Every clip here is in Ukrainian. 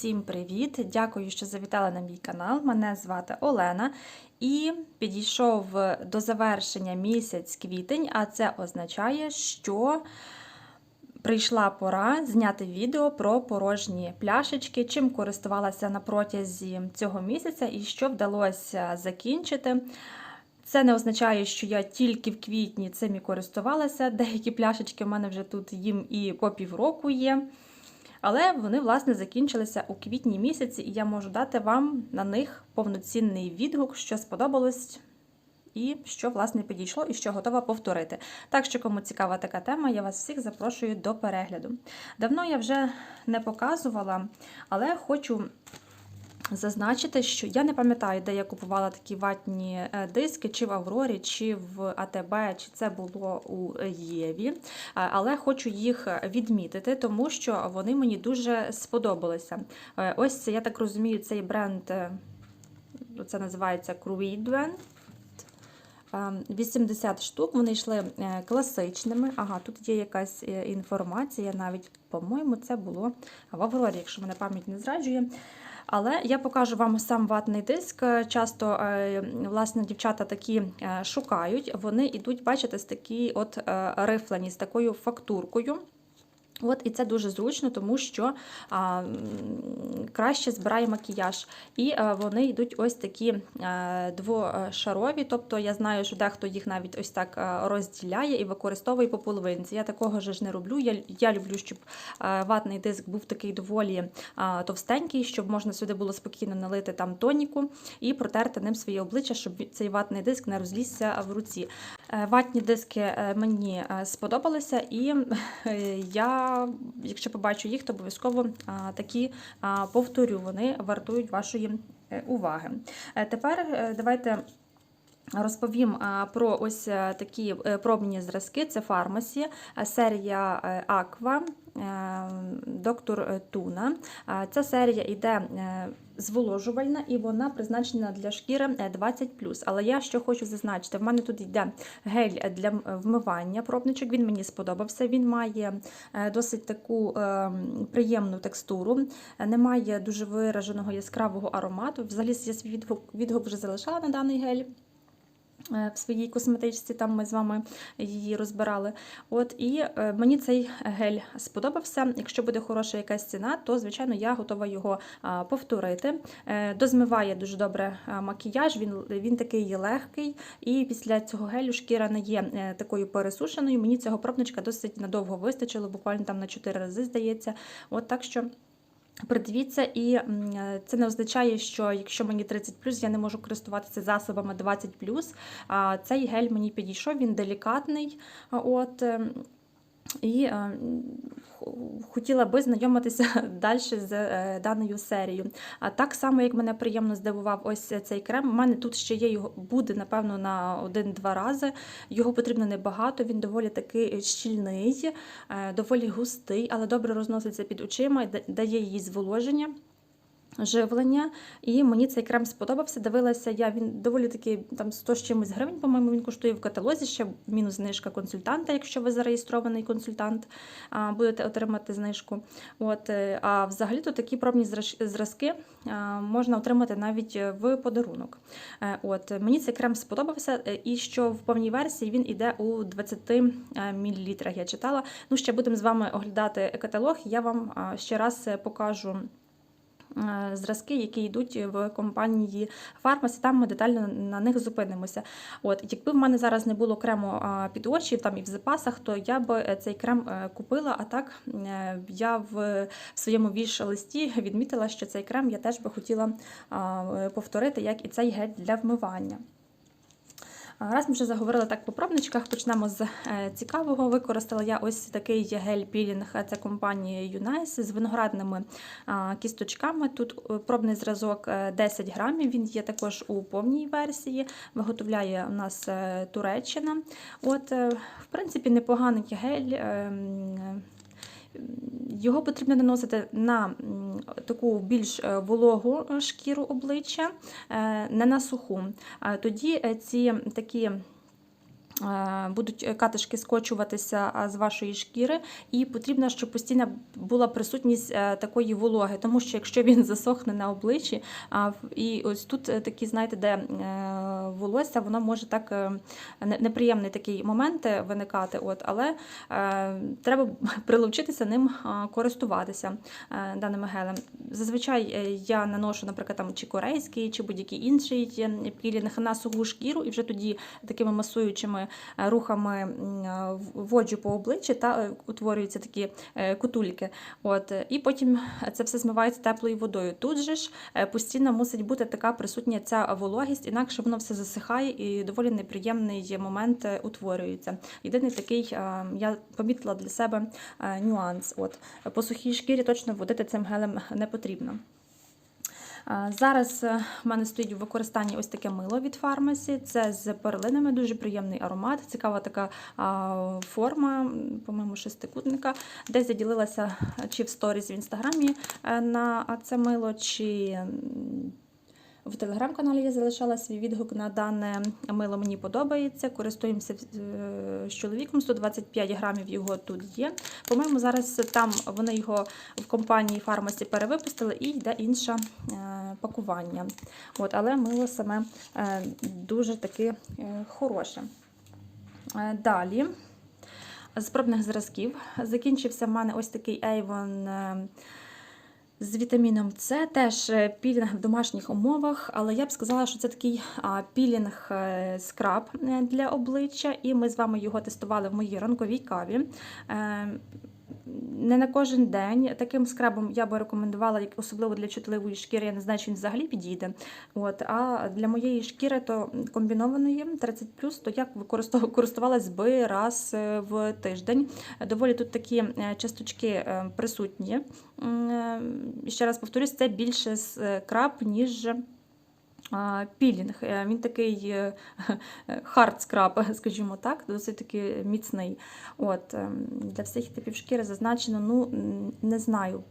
Усім привіт! Дякую, що завітали на мій канал. Мене звати Олена. І підійшов до завершення місяць квітень, а це означає, що прийшла пора зняти відео про порожні пляшечки, чим користувалася на протязі цього місяця і що вдалося закінчити. Це не означає, що я тільки в квітні цим і користувалася. Деякі пляшечки в мене вже тут їм і по півроку є. Але вони, власне, закінчилися у квітні місяці, і я можу дати вам на них повноцінний відгук, що сподобалось, і що, власне, підійшло, і що готова повторити. Так що, кому цікава така тема, я вас всіх запрошую до перегляду. Давно я вже не показувала, але хочу. Зазначити, що я не пам'ятаю, де я купувала такі ватні е, диски, чи в Аврорі, чи в АТБ, чи це було у Єві. Е, Але хочу їх відмітити, тому що вони мені дуже сподобалися. Е, Ось я так розумію, цей бренд це називається Cruidwen. 80 штук, вони йшли класичними. Ага, тут є якась інформація, навіть, по-моєму, це було в Аврорі, якщо мене пам'ять не зраджує. Але я покажу вам сам ватний диск. Часто власне, дівчата такі шукають. Вони йдуть, бачите, з такі от рифлені, з такою фактуркою. От І це дуже зручно, тому що а, краще збирає макіяж. І а, вони йдуть ось такі а, двошарові. Тобто я знаю, що дехто їх навіть ось так розділяє і використовує по половинці. Я такого ж не роблю. Я я люблю, щоб а, ватний диск був такий доволі а, товстенький, щоб можна сюди було спокійно налити там тоніку і протерти ним своє обличчя, щоб цей ватний диск не розлізся в руці. Ватні диски мені сподобалися, і я якщо побачу їх, то обов'язково такі повторю, вони вартують вашої е, уваги. Е, тепер е, давайте. Розповім про ось такі пробні зразки. Це фармасі, серія Аква, доктор Туна. Ця серія йде зволожувальна і вона призначена для шкіри 20. Але я що хочу зазначити: в мене тут йде гель для вмивання пробничок. Він мені сподобався. Він має досить таку приємну текстуру, немає дуже вираженого яскравого аромату. Взагалі я свій відгук, відгук вже залишала на даний гель. В своїй косметичці, там ми з вами її розбирали. От І е, мені цей гель сподобався. Якщо буде хороша якась ціна, то, звичайно, я готова його повторити. Е, дозмиває дуже добре макіяж, він він такий легкий, і після цього гелю шкіра не є е, такою пересушеною. Мені цього пробничка досить надовго вистачило, буквально там на 4 рази, здається. От так що. Придивіться, і це не означає, що якщо мені 30 я не можу користуватися засобами 20 Цей гель мені підійшов, він делікатний. От, ем, і е, хотіла би знайомитися далі з е, даною серією. А так само, як мене приємно здивував ось цей крем. У мене тут ще є його буде, напевно, на один-два рази. Його потрібно небагато, він доволі такий щільний, е, доволі густий, але добре розноситься під очима, дає її зволоження живлення, і мені цей крем сподобався. Дивилася я, він доволі таки там 100 з чимось гривень, по-моєму, він коштує в каталозі, ще мінус знижка консультанта, якщо ви зареєстрований консультант, будете отримати знижку. От, е, А взагалі-то такі пробні зразки можна отримати навіть в подарунок. Е, от, Мені цей крем сподобався, е, і що в повній версії він іде у 20 мл. Я читала. Ну, Ще будемо з вами оглядати каталог, я вам ще раз покажу. Е, зразки, які йдуть в компанії Фармасі, там ми детально на них зупинимося. От, Якби в мене зараз не було крему під очі там і в запасах, то я б е, цей крем е, купила. А так я в своєму віш листі відмітила, що цей крем я теж би хотіла повторити, як і цей гель для вмивання. Раз ми вже заговорили так по пробничках, почнемо з е, цікавого. Використала я ось такий гель-пілінг, це компанії Юнайс з виноградними кісточками. Тут е, пробний зразок 10 е, грамів, він є також у повній версії, виготовляє у нас Туреччина. От, В принципі, непоганий гель. Його потрібно наносити на таку більш е, вологу е, шкіру обличчя, е, не на суху. Тоді ці такі е, будуть катишки скочуватися з вашої шкіри, і потрібно, щоб постійно була присутність е, такої вологи, тому що якщо він засохне на обличчі, і ось тут е, такі, знаєте, де е, волосся, воно може так е, неприємний такий момент е, виникати, от, але е, треба прилучитися ним користуватися е, даним гелем. Зазвичай е, я наношу, наприклад, там чи корейський, чи будь-який інший е, пілінг на суху шкіру, і вже тоді такими масуючими е, рухами м, е, по обличчі та е, утворюються такі е, кутульки. От, е, і потім це все змивається теплою водою. Тут же ж е, постійно мусить бути така присутня ця вологість, інакше воно все засихає і доволі неприємний момент е, утворюється. Єдиний такий е, я помітила для себе е, нюанс. От по сухій шкірі точно водити цим гелем не потрібно. Зараз е, в мене стоїть у використанні ось таке мило від фармасі. Це з перлинами, дуже приємний аромат, цікава така форма, по-моєму, шестикутника. Десь я ділилася чи в сторіз в інстаграмі е, на це мило, чи в телеграм-каналі я залишала свій відгук на дане мило. Мені подобається. Користуємося е, з чоловіком. 125 грамів його тут є. По-моєму, зараз там вони його в компанії фармасі перевипустили і йде інше е, пакування. От, але мило саме е, дуже таки хороше. Далі. З пробних зразків закінчився в мене ось такий Avon з вітаміном С, теж е, пілінг в домашніх умовах, але я б сказала, що це такий пілінг е, скраб е, для обличчя, і ми з вами його тестували в моїй ранковій каві. Не на кожен день таким скрабом я би рекомендувала, особливо для чутливої шкіри, я не знаю, чи він взагалі підійде. От, а для моєї шкіри то комбінованої 30 то я користувалась би раз е, в тиждень. Доволі тут такі е, часточки е, присутні. Ще раз повторюсь, це більше скраб, ніж пілінг. Е, Він такий хард скраб, скажімо так, досить таки міцний. От, ем, для всіх типів шкіри зазначено, ну не знаю.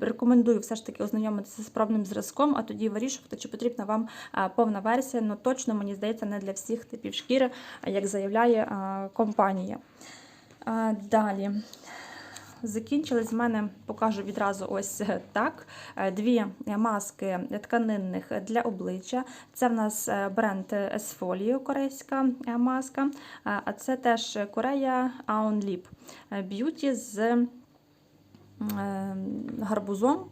Рекомендую все ж таки ознайомитися з пробним зразком, а тоді вирішувати, чи потрібна вам повна версія. Ну точно, мені здається, не для всіх типів шкіри, як заявляє компанія. Далі. Закінчились в мене, покажу відразу ось так. Е, Дві маски тканинних для обличчя. Це в нас е, бренд Esfolio, корейська е, маска. Е, А це теж Корея Aon Lip Beauty з е, гарбузом.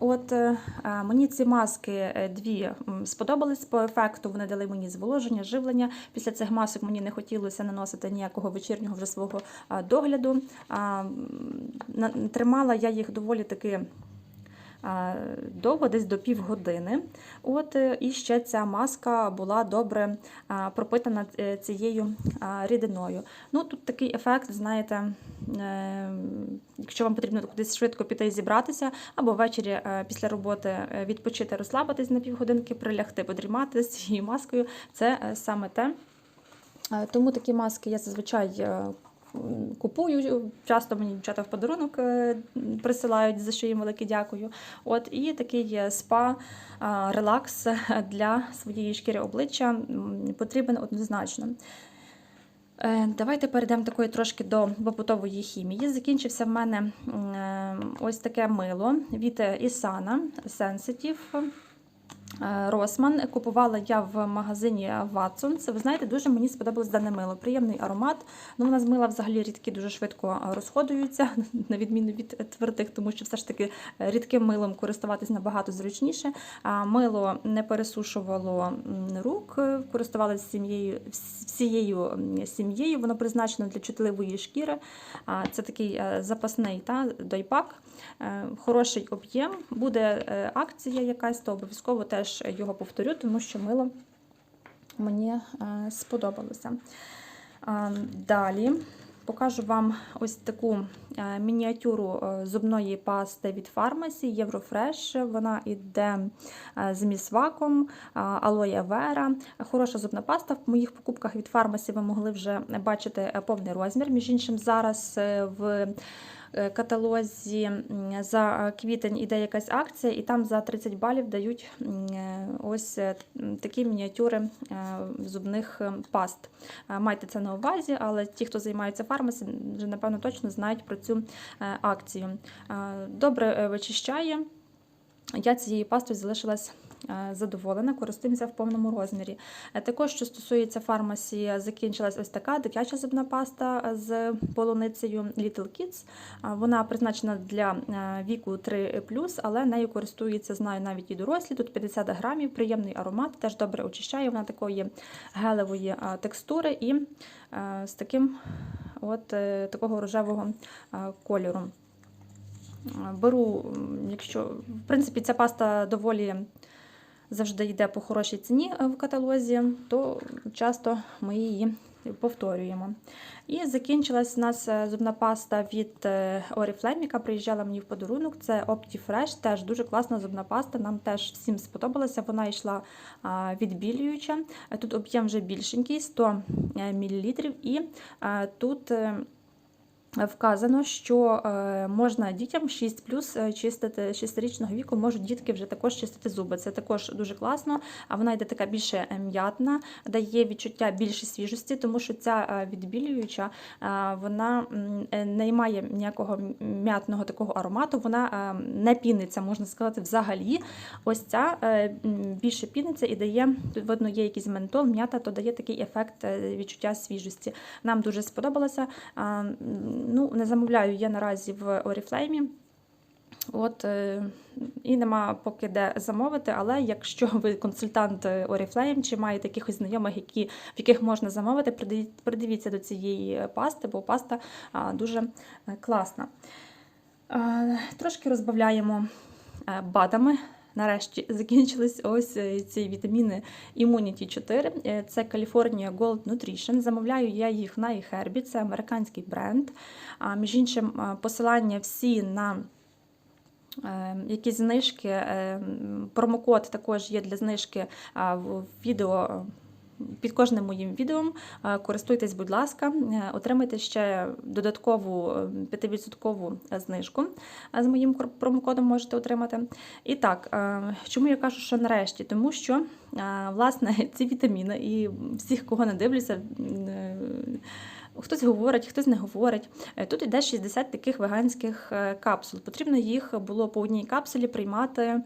От е, мені ці маски е, дві сподобались по ефекту. Вони дали мені зволоження, живлення. Після цих масок мені не хотілося наносити ніякого вечірнього вже свого догляду. Тримала я їх доволі таки. Довго, десь до півгодини. От, е, і ще ця маска була добре пропитана е, цією рідиною. Ну, тут такий ефект, знаєте, е, якщо вам потрібно кудись швидко піти і зібратися, або ввечері після роботи відпочити, розслабитись на півгодинки, прилягти, подрімати з цією маскою, це саме те. Тому такі маски я зазвичай купую. Часто мені дівчата в подарунок е, присилають, за що їм велике дякую. От і такий спа, е, релакс для своєї шкіри обличчя потрібен однозначно. Е, Давайте перейдемо такої трошки до побутової хімії. Закінчився в мене ось таке мило від Isana Sensitive. Е, Росман купувала я в магазині Watsons. Ви знаєте, дуже мені сподобалось дане мило. Приємний аромат. Ну, вона з мила взагалі рідкі дуже швидко розходуються, на відміну від твердих, тому що все ж таки рідким милом користуватись набагато зручніше. Мило не пересушувало рук, користувалася сім'єю всією сім'єю. Воно призначено для чутливої шкіри. Це такий е, запасний та, дойпак. Е, Хороший об'єм. Буде е, акція якась, то обов'язково теж його повторю, тому що мило мені е, сподобалося. Далі покажу вам ось таку е, мініатюру е, зубної пасти від фармасі Єврофреш. Вона йде з місваком, алоє вера. Хороша зубна паста. В моїх покупках від фармасі ви могли вже бачити повний розмір. Між іншим, зараз в каталозі за квітень іде якась акція, і там за 30 балів дають е, ось е, такі мініатюри е, зубних е, паст. Е, Майте це на увазі, але ті, хто займається фармасі, вже напевно точно знають про цю е, акцію. Е, Добре е, вичищає. Я цією пастою залишилась е, задоволена, користуємося в повному розмірі. Е, Також, що стосується фармасі, закінчилась ось така дитяча зубна паста з полуницею Little Kids. Вона призначена для е, віку 3 але нею користуються, знаю, навіть і дорослі. Тут 50 грамів, приємний аромат, теж добре очищає. Вона такої гелевої текстури і е, з таким от е, такого рожевого е, кольору. Беру, якщо в принципі ця паста доволі завжди йде по хорошій ціні е, в каталозі, то часто ми її повторюємо. І закінчилась у нас е, зубна паста від е, Oriflame, яка приїжджала мені в подарунок. Це OptiFresh, теж дуже класна зубна паста. Нам теж всім сподобалася. Вона йшла відбілююча. Тут об'єм вже більшенький, 100 мл. І тут. Вказано, що е, можна дітям 6 плюс е, чистити 6-річного віку, можуть дітки вже також чистити зуби. Це також дуже класно. А вона йде така більше е, м'ятна, дає відчуття більше свіжості, тому що ця відбілююча вона не має ніякого м'ятного такого аромату, вона не піниться, можна сказати, взагалі. Ось ця більше піниться і дає, тут видно, є якийсь ментол, м'ята, то дає такий ефект відчуття свіжості. Нам дуже сподобалося. Ну, не замовляю я наразі в Oriflame. От, е, і нема поки де замовити, але якщо ви консультант е, Oriflame чи маєте якихось знайомих, які, в яких можна замовити, придивіться до цієї пасти, бо паста дуже е, класна. А, Трошки розбавляємо е, БАДами. Нарешті закінчились ось е, ці вітаміни Immunity 4. Е, Це California Gold Nutrition. Замовляю я їх на eHerby, це американський бренд. Між іншим, е, посилання всі на якісь знижки. Промокод також є для знижки в відео. Під кожним моїм відео Е, користуйтесь, будь ласка, е, отримайте ще додаткову е, 5% знижку е, з моїм промокодом можете отримати. І так, чому я кажу, що нарешті? Тому що власне ці вітаміни і всіх, кого не дивлюся. Хтось говорить, хтось не говорить. Тут іде 60 таких веганських капсул. Потрібно їх було по одній капсулі приймати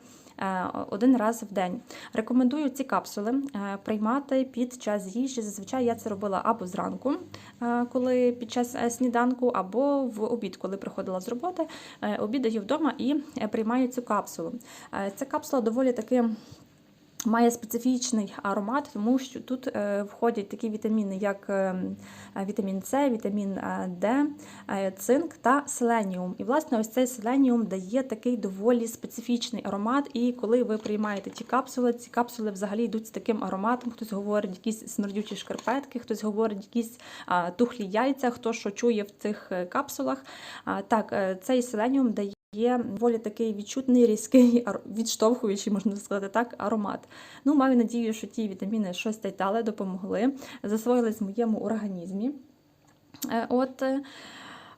один раз в день. Рекомендую ці капсули е, приймати під час їжі. Зазвичай я це робила або зранку, е, коли під час е, сніданку, або в обід, коли приходила з роботи. Е, Обідаю вдома і е, приймаю цю капсулу. Е, Ця капсула доволі таки. Має специфічний аромат, тому що тут е, входять такі вітаміни, як е, вітамін С, вітамін е, Д, е, цинк та селеніум. І, власне, ось цей селеніум дає такий доволі специфічний аромат. І коли ви приймаєте ті капсули, ці капсули взагалі йдуть з таким ароматом. Хтось говорить якісь смердючі шкарпетки, хтось говорить якісь тухлі яйця, хто що чує в цих е, капсулах. Так, е, цей селеніум дає. Є доволі такий відчутний, різкий, відштовхуючий, можна сказати так, аромат. Ну, маю надію, що ті вітаміни щось та дали, допомогли, засвоїлись в моєму організмі. Е, От.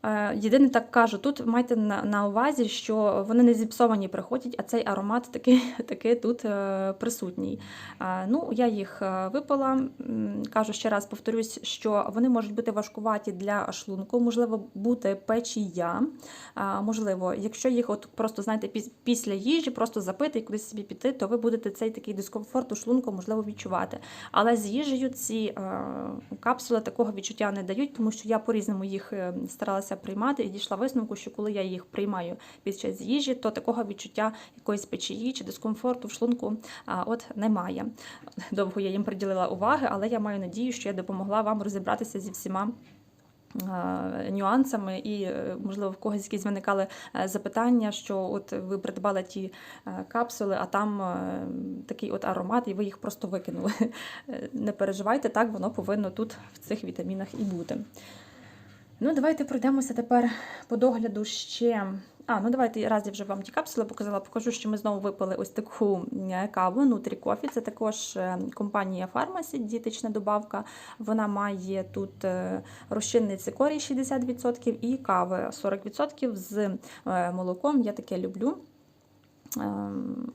Е, Єдине так кажу, тут майте на, на увазі, що вони не зіпсовані приходять, а цей аромат таки, таки тут е, присутній. Е, Ну, я їх випила. Кажу ще раз, повторюсь, що вони можуть бути важкуваті для шлунку, можливо, бути печія. Можливо, якщо їх от просто знаєте, після їжі просто запити і кудись собі піти, то ви будете цей такий дискомфорт у шлунку, можливо, відчувати. Але з їжею ці капсули такого відчуття не дають, тому що я по-різному їх е, старалася приймати і дійшла висновку, що коли я їх приймаю під час їжі, то такого відчуття якоїсь печії чи дискомфорту в шлунку от немає. Довго я їм приділила уваги, але я маю надію, що я допомогла вам розібратися зі всіма. Нюансами і, е, можливо, в когось якісь виникали е, запитання, що от ви придбали ті е, капсули, а там такий от аромат, і ви їх просто викинули. Не переживайте, так воно повинно тут в цих вітамінах і бути. Ну, давайте пройдемося тепер по догляду ще А, ну давайте раз я вже вам ті капсули показала, покажу, що ми знову випили ось таку е, каву Nutri Coffee. Це також е, компанія Pharmacy, дієтична добавка. Вона має тут е, розчинний цикорій 60% і кави 40% з молоком. Я таке люблю. Ем,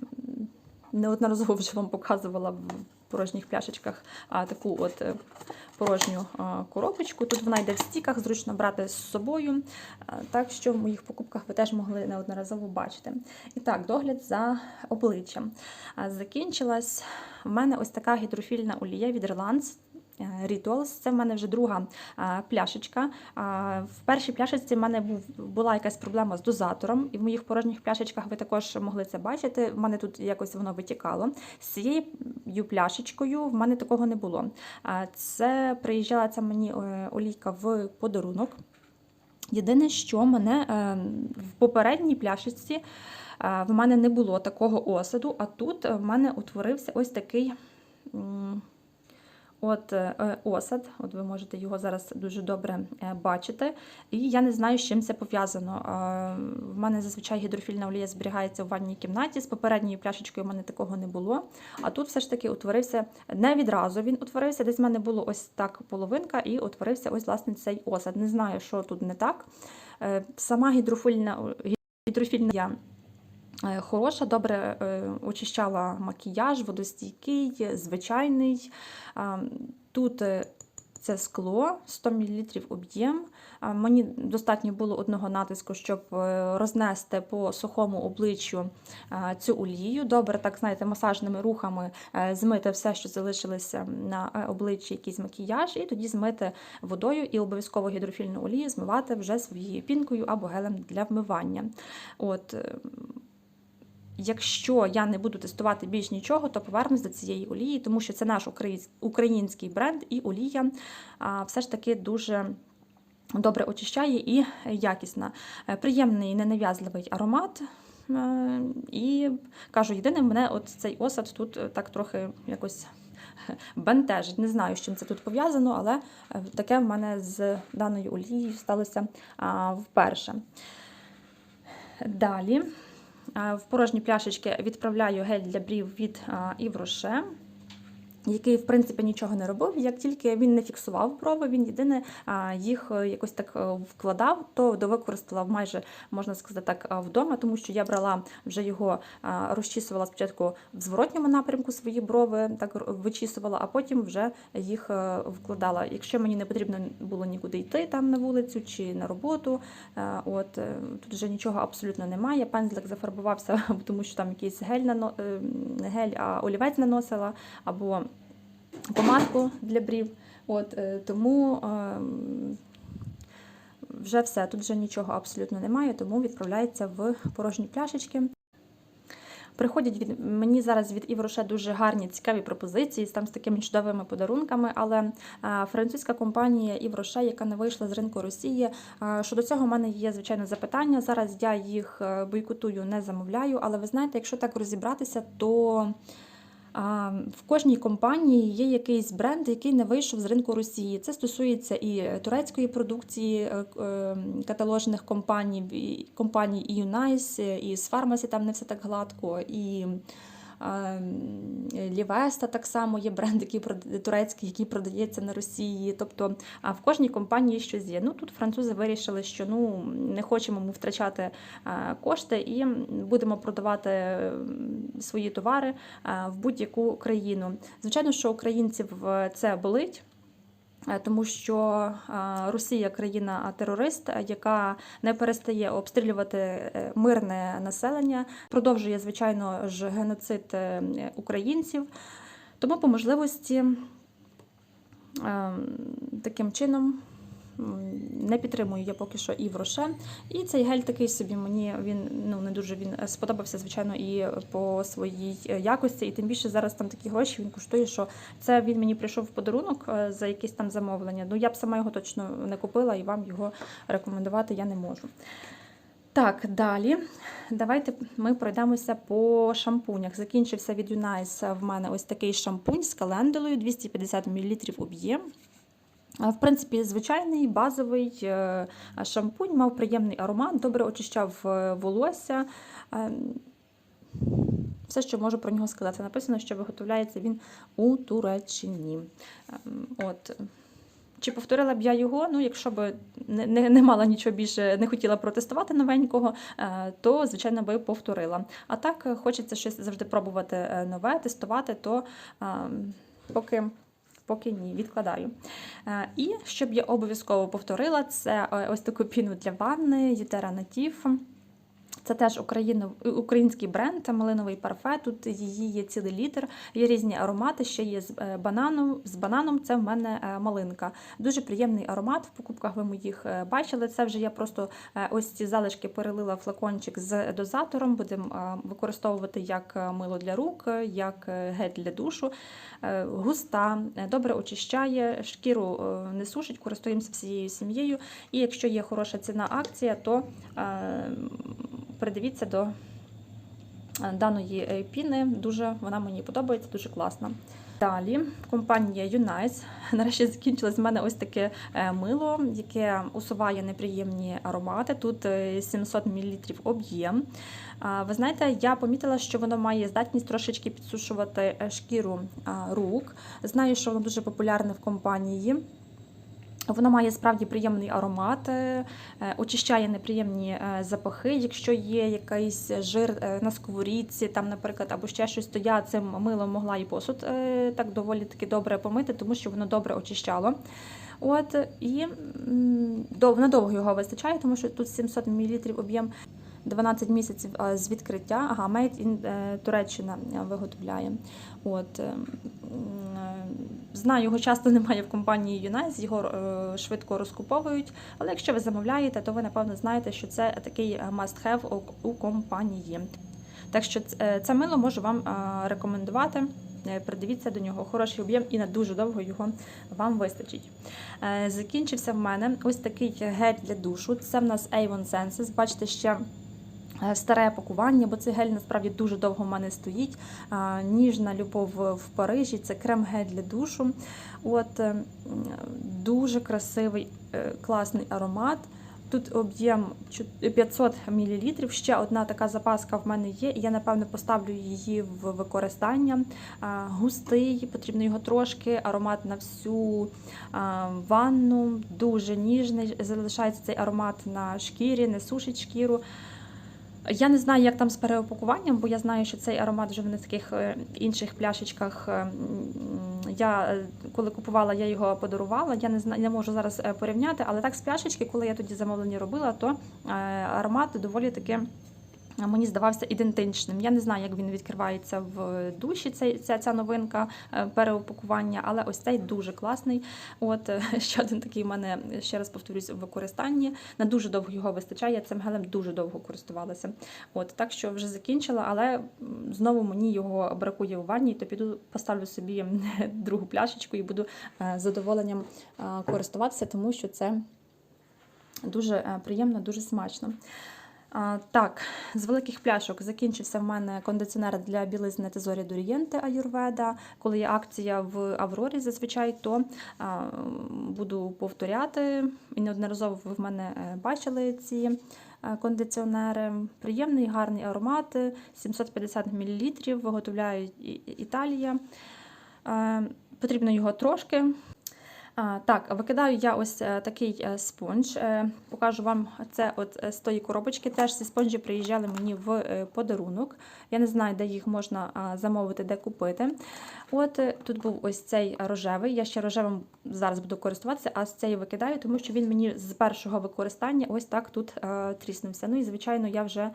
Неодноразово вже вам показувала порожніх пляшечках таку от е, порожню коробочку. Тут вона йде в стіках, зручно брати з собою. Так що в моїх покупках ви теж могли неодноразово бачити. І так, догляд за обличчям. Закінчилась в мене ось така гідрофільна олія від Relance. Rituals. Це в мене вже друга а, пляшечка. А, в першій пляшечці в мене була якась проблема з дозатором, і в моїх порожніх пляшечках ви також могли це бачити. В мене тут якось воно витікало. З цією пляшечкою в мене такого не було. Це приїжджала ця мені е, олійка в подарунок. Єдине, що мене е, в попередній пляшечці е, в мене не було такого осаду, а тут в мене утворився ось такий. От е, осад, от ви можете його зараз дуже добре е, бачити. І я не знаю, з чим це пов'язано. Е, В мене зазвичай гідрофільна олія зберігається в ванній кімнаті. З попередньою пляшечкою в мене такого не було. А тут все ж таки утворився не відразу. Він утворився. Десь в мене було ось так половинка, і утворився ось власне цей осад. Не знаю, що тут не так. Е, Сама гідрофільна гідрофільна Е, Хороша, добре е, очищала макіяж, водостійкий, звичайний. Тут е, це скло, 100 мл об'єм. Мені достатньо було одного натиску, щоб е, рознести по сухому обличчю цю олію. Добре, так знаєте, масажними рухами е, змити все, що залишилося на е, обличчі, якийсь макіяж, і тоді змити водою і обов'язково гідрофільну олію змивати вже своєю пінкою або гелем для вмивання. От, е, Якщо я не буду тестувати більш нічого, то повернусь до цієї олії, тому що це наш український бренд, і олія все ж таки дуже добре очищає і якісна. Е, Приємний ненав'язливий аромат. Е, І кажу, єдине, мене от цей осад тут е, так трохи якось бентежить. Не знаю, з чим це тут пов'язано, але таке в мене з даною олією сталося вперше. Далі. А, В порожні пляшечки відправляю гель для брів від Yves Rocher, який, в принципі, нічого не робив, як тільки він не фіксував брови, він єдине їх е, якось так е, вкладав, то довикористала майже, можна сказати так, вдома, тому що я брала вже його, розчісувала спочатку в зворотньому напрямку свої брови, так вичісувала, а потім вже їх е, вкладала. Якщо мені не потрібно було нікуди йти там на вулицю чи на роботу, е, от е, тут вже нічого абсолютно немає. Пензлик зафарбувався, тому що там якийсь гель е, гель, а олівець наносила або помадку для брів. От, е, тому ем, вже все, тут вже нічого абсолютно немає, тому відправляється в порожні пляшечки. Приходять від мені зараз від Івроше дуже гарні цікаві пропозиції там з такими чудовими подарунками. Але е, французька компанія Івроше, яка не вийшла з ринку Росії, е, щодо цього в мене є звичайно запитання. Зараз я їх бойкотую, не замовляю. Але ви знаєте, якщо так розібратися, то В кожній компанії є якийсь бренд, який не вийшов з ринку Росії. Це стосується і турецької продукції е, е, каталожних компаній, компаній і Юнайс, і з Фармасі там не все так гладко, і е, Лівеста так само є бренд, який турецький, який продається на Росії. Тобто в кожній компанії щось є. Ну тут французи вирішили, що ну не хочемо ми втрачати кошти і будемо продавати свої товари в будь-яку країну. Звичайно, що українців е, це болить. Е, Тому що е, Росія країна-терорист, е, яка не перестає обстрілювати мирне населення, продовжує звичайно ж геноцид українців. Тому по можливості е, таким чином не підтримую я поки що і в Роше. І цей гель такий собі мені він ну не дуже він сподобався, звичайно, і по своїй е, якості. І тим більше зараз там такі гроші він коштує, що це він мені прийшов в подарунок е, за якесь там замовлення. Ну я б сама його точно не купила і вам його рекомендувати я не можу. Так, далі. Давайте ми пройдемося по шампунях. Закінчився від Юнайс в мене ось такий шампунь з календулою, 250 мл об'єм. В принципі, звичайний базовий е, шампунь мав приємний аромат, добре очищав е, волосся. Е, Все, що можу про нього сказати. Написано, що виготовляється він у Туреччині. Ем, От. Чи повторила б я його? Ну, якщо б не, не, не мала нічого більше, не хотіла протестувати новенького, е, то, звичайно, би повторила. А так хочеться щось завжди пробувати нове, тестувати, то е, поки. Поки ні, відкладаю. Е, І щоб я обов'язково повторила, це е, ось таку піну для ванни Ютера Native. Це теж український бренд, це малиновий парфе. Тут її є цілий літр, є різні аромати, ще є з е, бананом. З бананом це в мене е, малинка. Дуже приємний аромат. В покупках ви моїх е, бачили. Це вже я просто ось ці залишки перелила флакончик з дозатором. Будемо використовувати як мило для рук, як гель для душу. Густа, добре очищає, шкіру не сушить, користуємося всією сім'єю. І якщо є хороша ціна акція, то придивіться до е, даної е, піни. Дуже вона мені подобається, дуже класна. Далі компанія Unice. Нарешті закінчилось в мене ось таке е, мило, яке усуває неприємні аромати. Тут е, 700 мл об'єм. Ви знаєте, я помітила, що воно має здатність трошечки підсушувати шкіру рук. Знаю, що воно дуже популярне в компанії. Воно має справді приємний аромат, е, е, очищає неприємні е, запахи. Якщо є якийсь жир на сковорідці, там, наприклад, або ще щось, то я цим милом могла і посуд так доволі таки добре помити, тому що воно добре очищало. От і надовго його вистачає, тому що тут 700 мл об'єм. 12 місяців з відкриття. Ага, Made Туреччина виготовляє. От, е, м, е, знаю, його часто немає в компанії Unice, його е, швидко розкуповують. Але якщо ви замовляєте, то ви напевно знаєте, що це такий е, must-have у, компанії. Так що це мило можу вам рекомендувати. Придивіться до нього хороший об'єм і на дуже довго його вам вистачить. Закінчився в мене ось такий гель для душу. Це в нас Avon Senses. Бачите, ще старе пакування, бо цей гель насправді дуже довго в мене стоїть. Ніжна любов в Парижі. Це крем-гель для душу. От е, дуже красивий, е, класний аромат. Тут об'єм 500 мл. Ще одна така запаска в мене є, я напевно поставлю її в використання. Густий, потрібно його трошки, аромат на всю ванну, дуже ніжний. Залишається цей аромат на шкірі, не сушить шкіру. Я не знаю, як там з переопакуванням, бо я знаю, що цей аромат вже в таких е, інших пляшечках. е, Я е, коли купувала, я його подарувала. Я не знаю, не можу зараз порівняти, але так з пляшечки, коли я тоді замовлення робила, то аромат доволі таки. Мені здавався ідентичним. Я не знаю, як він відкривається в душі. Цей ця, ця новинка е, переупакування, але ось цей дуже класний. От е, ще один такий в мене ще раз повторюсь в використанні. На дуже довго його вистачає. Я цим гелем дуже довго користувалася. От так що вже закінчила, але знову мені його бракує у ванні, то піду поставлю собі другу пляшечку і буду е, з задоволенням користуватися, тому що це дуже приємно, дуже смачно. Так, з великих пляшок закінчився в мене кондиціонер для білизни Тезорі Дорієнте Аюрведа. Коли є акція в Аврорі, зазвичай, то буду повторяти. І неодноразово ви в мене е, бачили ці е, кондиціонери. Приємний, гарний аромат, 750 мл, виготовляє Італія. Е, Потрібно його трошки. Так, викидаю я ось е, такий е, спонж. Е, Покажу вам це от з тої коробочки. Теж ці спонжі приїжджали мені в подарунок. Я не знаю, де їх можна замовити, де купити. От тут був ось цей рожевий. Я ще рожевим зараз буду користуватися, а з цей викидаю, тому що він мені з першого використання ось так тут тріснувся. Ну і звичайно, я вже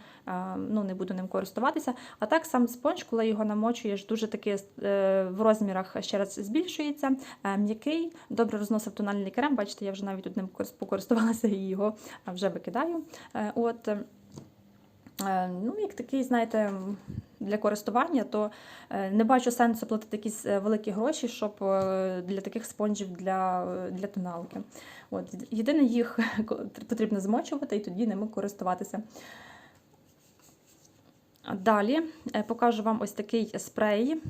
ну, не буду ним користуватися. А так сам спонж, коли його намочуєш, дуже таки в розмірах ще раз збільшується. М'який, добре розносив тональний крем. Бачите, я вже навіть тут ним корис- покористувалася і його е, вже викидаю. Е, От, е, ну, як такий, знаєте, для користування, то е, не бачу сенсу платити якісь е, великі гроші, щоб е, для таких спонжів для, е, для тоналки. От, єдине, їх потрібно змочувати і тоді ними користуватися. Далі е, покажу вам ось такий спрей.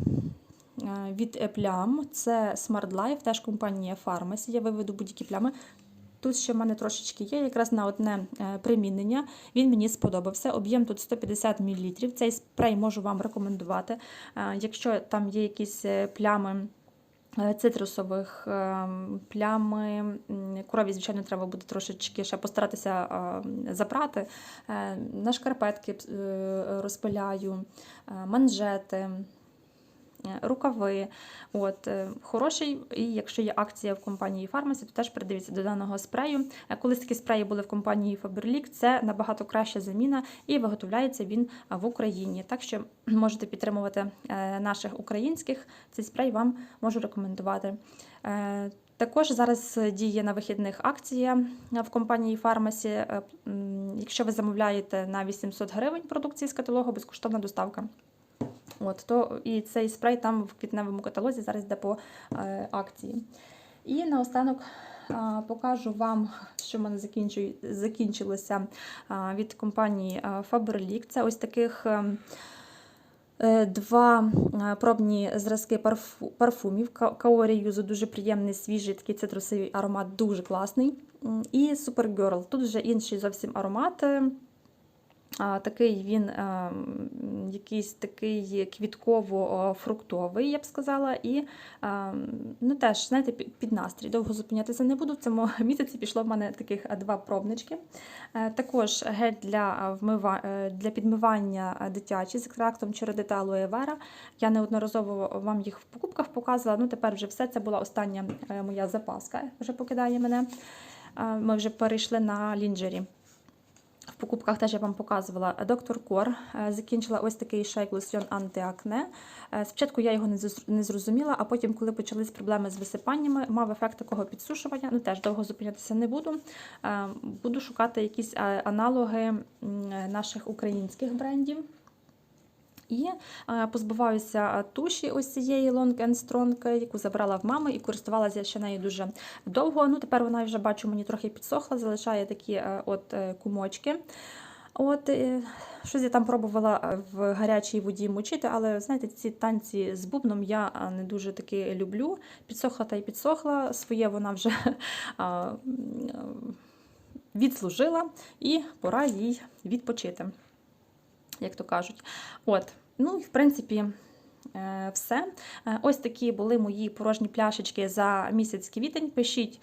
Від е, плям. Це Smart Life, теж компанія Pharmacy. Я виведу будь-які плями. Тут ще в мене трошечки є, якраз на одне е, примінення. Він мені сподобався. Об'єм тут 150 мл. Цей спрей можу вам рекомендувати. Е, Якщо там є якісь плями. Цитрусових плями крові, звичайно, треба буде трошечки ще постаратися забрати. Е, На шкарпетки розпиляю, манжети, рукави. От, е, хороший, і якщо є акція в компанії Pharmacy, то теж придивіться до даного спрею. Е, Колись такі спреї були в компанії Faberlic, це набагато краща заміна і виготовляється він е, в Україні. Так що можете підтримувати е, наших українських. Цей спрей вам можу рекомендувати. Е, Також зараз діє на вихідних акція в компанії. Е, Якщо ви замовляєте на 800 гривень продукції з каталогу, безкоштовна доставка. От, то і цей спрей там в квітневому каталозі зараз йде по е, акції. І наостанок а, покажу вам, що в мене закінчилося а, від компанії Faberlic. Це ось таких. ем, е, Два е, пробні зразки парфу- парфумів. Ка- Каорі Юзу дуже приємний, свіжий, такий цитрусовий аромат, дуже класний. І Supergirl. Тут вже інший зовсім аромат. Такий він е, якийсь такий квітково-фруктовий, я б сказала, і е, ну, теж, знаєте, під настрій. Довго зупинятися не буду. В цьому місяці пішло в мене таких е, два пробнички. Також гель для, вмива... для підмивання дитячий з екстрактом чередита алоє вера. Я неодноразово вам їх в покупках показувала. Ну, тепер вже все. Це була остання моя запаска, вже покидає мене. Ми вже перейшли на лінджері. В покупках теж я вам показувала доктор Кор. е, Закінчила ось такий шейк лосьйон антиакне. Е, Спочатку я його не зрозуміла, а потім, коли почались проблеми з висипаннями, мав ефект такого підсушування. Ну теж довго зупинятися не буду. Е, Буду шукати якісь е, аналоги наших українських брендів. І позбуваюся туші ось цієї Long and Strong, яку забрала в мами і користувалася ще нею дуже довго. Ну, тепер вона вже бачу, мені трохи підсохла, залишає такі е, от е, кумочки. От е, щось я там пробувала в гарячій воді мочити, але знаєте, ці танці з бубном я не дуже таки люблю. Підсохла та й підсохла. Своє вона вже відслужила, і пора їй відпочити, як то кажуть. От, ну і в принципі. е, Все. Е, Ось такі були мої порожні пляшечки за місяць квітень. Пишіть,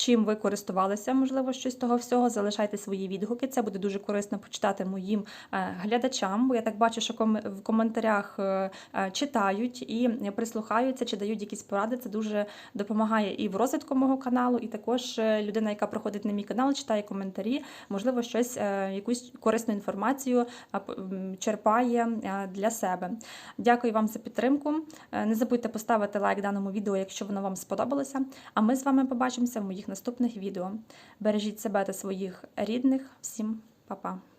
чим ви користувалися, можливо, щось того всього. Залишайте свої відгуки. Це буде дуже корисно почитати моїм е, глядачам, бо я так бачу, що в коментарях е, е, читають і прислухаються, чи дають якісь поради. Це дуже допомагає і в розвитку мого каналу, і також людина, яка проходить на мій канал, читає коментарі, можливо, щось, якусь корисну інформацію черпає для себе. Дякую вам за підтримку. Не забудьте поставити лайк даному відео, якщо воно вам сподобалося. А ми з вами побачимося в моїх наступних відео. Бережіть себе та своїх рідних. Всім па-па!